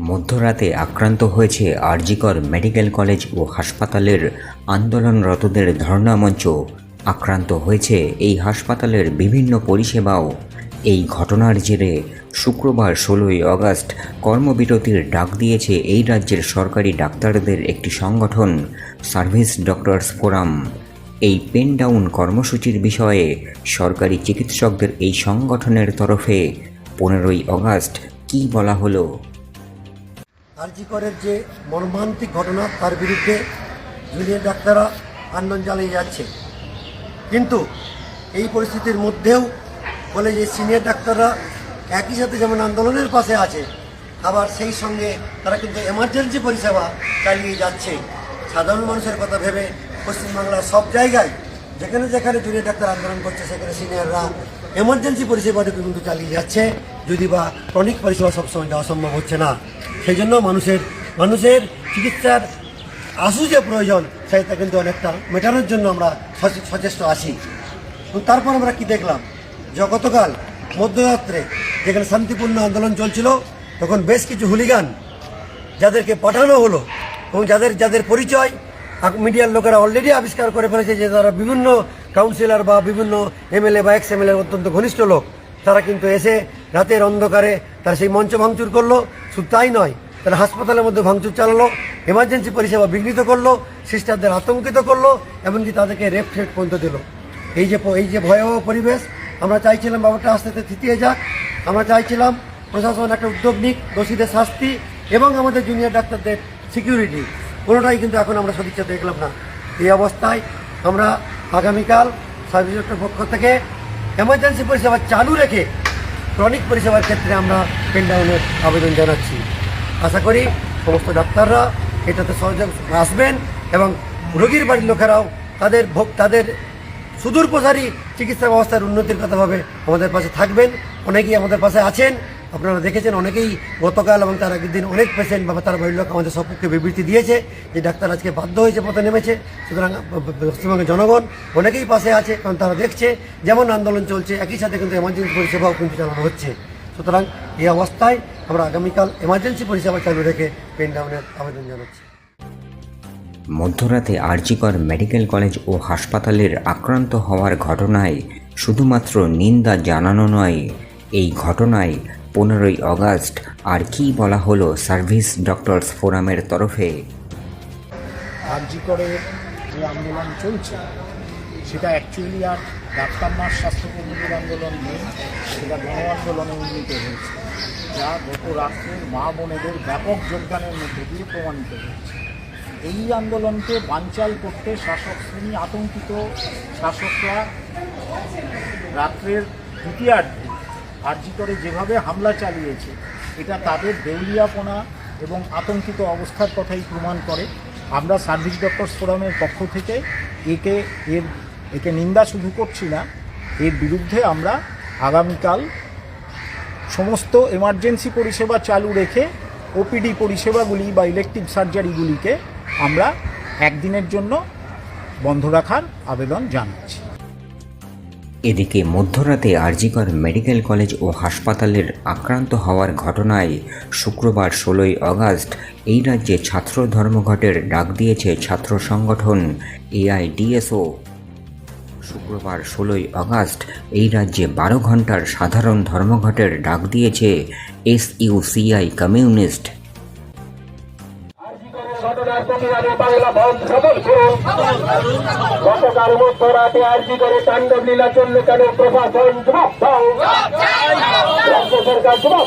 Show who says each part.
Speaker 1: মধ্যরাতে আক্রান্ত হয়েছে আরজিকর মেডিকেল কলেজ ও হাসপাতালের আন্দোলনরতদের ধর্ণা মঞ্চ আক্রান্ত হয়েছে এই হাসপাতালের বিভিন্ন পরিষেবাও। এই ঘটনার জেরে শুক্রবার ষোলোই আগস্ট কর্মবিরতির ডাক দিয়েছে এই রাজ্যের সরকারি ডাক্তারদের একটি সংগঠন, সার্ভিস ডক্টরস ফোরাম। এই পেন ডাউন কর্মসূচির বিষয়ে সরকারি চিকিৎসকদের এই সংগঠনের তরফে পনেরোই আগস্ট কী বলা হলো?
Speaker 2: আরজিকরের যে মর্মান্তিক ঘটনা, তার বিরুদ্ধে জুনিয়র ডাক্তাররা আন্দোলন চালিয়ে যাচ্ছে। কিন্তু এই পরিস্থিতির মধ্যেও বলে যে সিনিয়র ডাক্তাররা একই সাথে যেমন আন্দোলনের পাশে আছে, আবার সেই সঙ্গে তারা কিন্তু এমার্জেন্সি পরিষেবা চালিয়ে যাচ্ছে। সাধারণ মানুষের কথা ভেবে পশ্চিমবাংলার সব জায়গায় যেখানে যেখানে জুনিয়র ডাক্তার আন্দোলন করছে, সেখানে সিনিয়ররা এমার্জেন্সি পরিষেবাটুকু কিন্তু চালিয়ে যাচ্ছে। যদি বা ক্রনিক পরিষেবা সবসময় দেওয়া সম্ভব হচ্ছে না। সেই জন্য মানুষের মানুষের চিকিৎসার আশু যে প্রয়োজন, সেটা কিন্তু অনেকটা মেটানোর জন্য আমরা সচে- সচেষ্ট আছি। তারপর আমরা কি দেখলাম? যে গতকাল মধ্যরাত্রে যেখানে শান্তিপূর্ণ আন্দোলন চলছিল, তখন বেশ কিছু হুলিগান যাদেরকে পাঠানো হলো এবং যাদের যাদের পরিচয় মিডিয়ার লোকেরা অলরেডি আবিষ্কার করে ফেলেছে যে তারা বিভিন্ন কাউন্সিলর বা বিভিন্ন এমএলএ বা এক্স এমএলএ অত্যন্ত ঘনিষ্ঠ লোক, তারা কিন্তু এসে রাতের অন্ধকারে তারা সেই মঞ্চ ভাঙচুর করল। শুধু তাই নয়, তারা হাসপাতালের মধ্যে ভাঙচুর চালালো এমার্জেন্সি পরিষেবা বিঘ্নিত করল সিস্টারদের আতঙ্কিত করল, এমনকি তাদেরকে রেপ থ্রেট পর্যন্ত দিল। এই যে এই যে ভয়াবহ পরিবেশ, আমরা চাইছিলাম ব্যাপারটা আস্তে আস্তে থিতিয়ে যাক। আমরা চাইছিলাম প্রশাসন একটা উদ্যোগ নিক, দোষীদের শাস্তি এবং আমাদের জুনিয়র ডাক্তারদের সিকিউরিটি কোনোটাই কিন্তু এখন আমরা সদিচ্ছা দেখলাম না। এই অবস্থায় আমরা আগামীকাল সার্ভিস পক্ষ থেকে এমার্জেন্সি পরিষেবা চালু রেখে ক্রনিক পরিষেবার ক্ষেত্রে আমরা পেনডাউনের আবেদন জানাচ্ছি। আশা করি সমস্ত ডাক্তাররা এটাতে সহযোগ আসবেন এবং রোগীর বাড়ির লোকেরাও তাদের ভোগ তাদের সুদূর প্রসারী চিকিৎসা ব্যবস্থার উন্নতির কথা ভাবে আমাদের পাশে থাকবেন। অনেকেই আমাদের পাশে আছেন। আপনারা দেখেছেন অনেকেই গতকাল এবং তার আগের দিন অনেক পেশেন্ট বা তার বাড়ির লোক আমাদের সপক্ষে বিবৃতি দিয়েছে যে ডাক্তার আজকে বাধ্য হয়েছে পথে নেমেছে। সুতরাং, পশ্চিমবঙ্গের জনগণ অনেকেই পাশে আছে কারণ তারা দেখছে যেমন আন্দোলন চলছে, একই সাথে কিন্তু এমার্জেন্সি পরিষেবাও কিন্তু চালানো হচ্ছে। সুতরাং এই অবস্থায় আমরা আগামীকাল এমার্জেন্সি পরিষেবা চালু রেখে পেন ডাউনের আবেদন জানাচ্ছি।
Speaker 1: মধ্যরাতে আরজিকর মেডিকেল কলেজ ও হাসপাতালের আক্রান্ত হওয়ার ঘটনায় শুধুমাত্র নিন্দা জানানো নয়, এই ঘটনায় পনেরোই আগস্ট আর কি বলা হলো সার্ভিস ডক্টরস ফোরামের তরফে?
Speaker 3: আরজি করে যে আন্দোলন চলছে, সেটা অ্যাকচুয়ালি আর ডাক্তার নার্স স্বাস্থ্যকর্মীদের আন্দোলন নেই, সেটা গণ আন্দোলনে উন্নীত হয়েছে, যা গত রাত্রের মা বোনেদের ব্যাপক যোগদানের মধ্যে দিয়ে প্রমাণিত হয়েছে। এই আন্দোলনকে বানচাল করতে শাসক শ্রেণি আতঙ্কিত, শাসকরা রাত্রের দ্বিতীয়ার্ধে আরজি করে যেভাবে হামলা চালিয়েছে, এটা তাদের দেউলিয়াপনা এবং আতঙ্কিত অবস্থার কথাই প্রমাণ করে। আমরা সার্ভিস ডক্টরস ফোরামের পক্ষ থেকে একে এর, একে নিন্দা শুধু করছি না, এর বিরুদ্ধে আমরা আগামীকাল সমস্ত এমার্জেন্সি পরিষেবা চালু রেখে ওপিডি পরিষেবাগুলি বা ইলেকটিভ সার্জারিগুলিকে আমরা একদিনের জন্য বন্ধ রাখার আবেদন জানাচ্ছি।
Speaker 1: এদিকে মধ্যরাতে আরজিকর মেডিকেল কলেজ ও হাসপাতালের আক্রান্ত হওয়ার ঘটনায় শুক্রবার ষোলোই আগস্ট এই রাজ্যে ছাত্র ধর্মঘটের ডাক দিয়েছে ছাত্র সংগঠন এআইডিএসও। শুক্রবার ষোলোই আগস্ট এই রাজ্যে বারো ঘণ্টার সাধারণ ধর্মঘটের ডাক দিয়েছে এসইউসিআই কমিউনিস্ট
Speaker 4: ঘটনার প্রতিবাদে বাংলা বন্ধ সফল করুন। গতকাল মধ্যরাতে আরজি করে তাণ্ডব লীলা চলল কেন প্রশাসন জবাব রাজ্য সরকার জবাব